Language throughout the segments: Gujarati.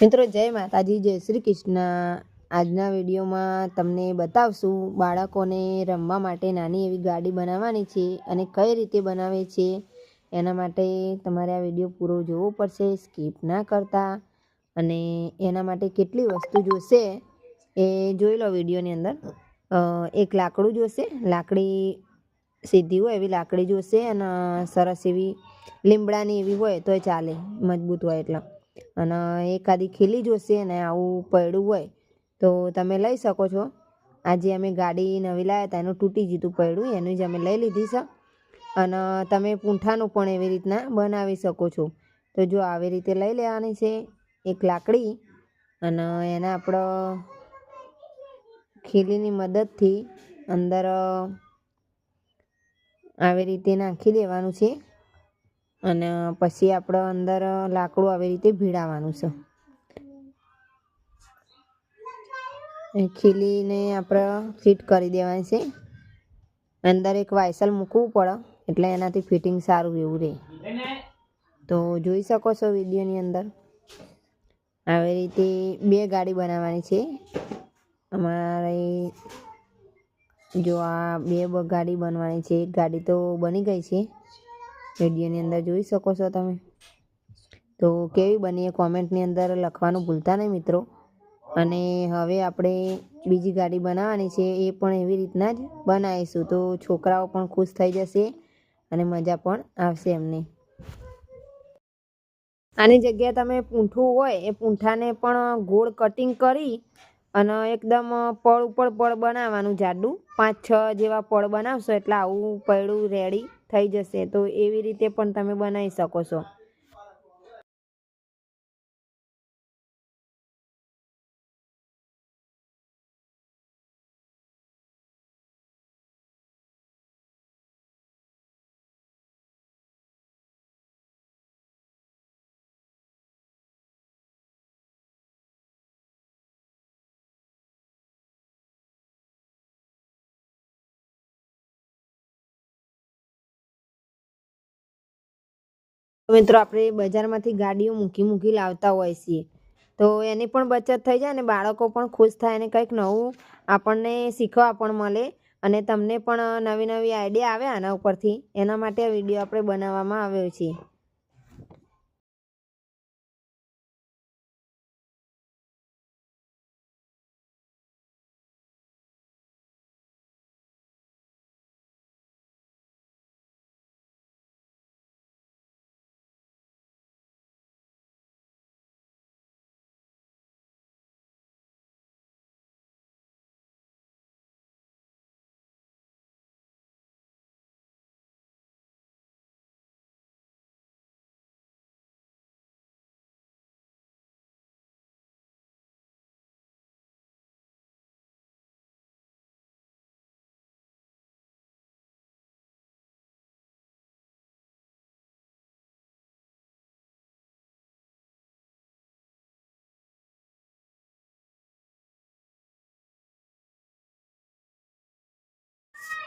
મિત્રો, જય માતાજી, જય શ્રી કૃષ્ણ. આજના વિડીયોમાં તમને બતાવશું બાળકોને રમવા માટે નાની એવી ગાડી બનાવવાની છે અને કઈ રીતે બનાવે છે. એના માટે તમારે આ વીડિયો પૂરો જોવો પડશે, સ્કીપ ના કરતા. અને એના માટે કેટલી વસ્તુ જોશે એ જોઈ લો વિડીયોની અંદર. એક લાકડું જોશે, લાકડી સીધી હોય એવી લાકડી જોશે અને સરસ એવી લીમડાની એવી હોય તોય ચાલે, મજબૂત હોય એટલે. અને એકાદી ખીલી જોશે ને આવું પડ્યું હોય, તો તમે લઈ શકો છો. આજે અમે ગાડી નવી લાવ્યા હતા, એનું તૂટી જીતું પડ્યું, એનું જ અમે લઈ લીધી છે. અને તમે પૂંઠાનું પણ એવી રીતના બનાવી શકો છો. તો જો આવી રીતે લઈ લેવાની છે એક લાકડી, અને એને આપણે ખીલીની મદદથી અંદર આવી રીતે નાખી દેવાનું છે. અને પછી આપણે અંદર લાકડું આવી રીતે ભીડાવવાનું છે. ખીલીને આપણે ફિટ કરી દેવાની છે. અંદર એક વાયસલ મૂકવું પડે, એટલે એનાથી ફિટિંગ સારું એવું રહે. તો જોઈ શકો છો વિડીયોની અંદર. આવી રીતે બે ગાડી બનાવવાની છે. અમારે જો આ બ- ગાડી બનવાની છે. એક ગાડી તો બની ગઈ છે. વિડીયોની અંદર જોઈ શકો છો તમે. તો કેવી બની એ કોમેન્ટની અંદર લખવાનું ભૂલતા નહીં મિત્રો. અને હવે આપણે બીજી ગાડી બનાવવાની છે એ પણ એવી રીતના જ બનાવીશું. તો છોકરાઓ પણ ખુશ થઈ જશે અને મજા પણ આવશે એમને. આની જગ્યાએ તમે પૂંઠું હોય એ પૂંઠાને પણ ગોળ કટિંગ કરી અને એકદમ પળ ઉપર પળ બનાવવાનું. જાડું પાંચ છ જેવા પળ બનાવશો એટલે આવું પૈડું રેડી થઈ જશે. તો એવી રીતે પણ તમે બનાવી શકો છો. મિત્રો, આપણે બજારમાંથી ગાડીઓ મૂકી મૂકી લાવતા હોય છીએ. તો એની પણ બચત થઈ જાય અને બાળકો પણ ખુશ થાય અને કંઈક નવું આપણને શીખવા પણ મળે અને તમને પણ નવી નવી આઈડિયા આવે આના ઉપરથી. એના માટે આ વીડિયો આપણે બનાવવામાં આવ્યો છે.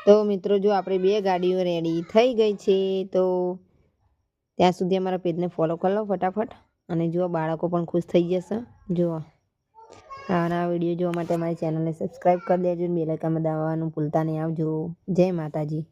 તો મિત્રો જો આપણે બે ગાડીઓ રેડી થઈ ગઈ છે, તો ત્યાં સુધી અમારા પેજને ફોલો કરી લો ફટાફટ. અને જુઓ, બાળકો પણ ખુશ થઈ જશે. જુઓ. આના વીડિયો જોવા માટે અમારી ચેનલને સબસ્ક્રાઈબ કરી દેજો બેલાઇકનમાં દાવાનું ભૂલતા નહીં. આવજો. જય માતાજી.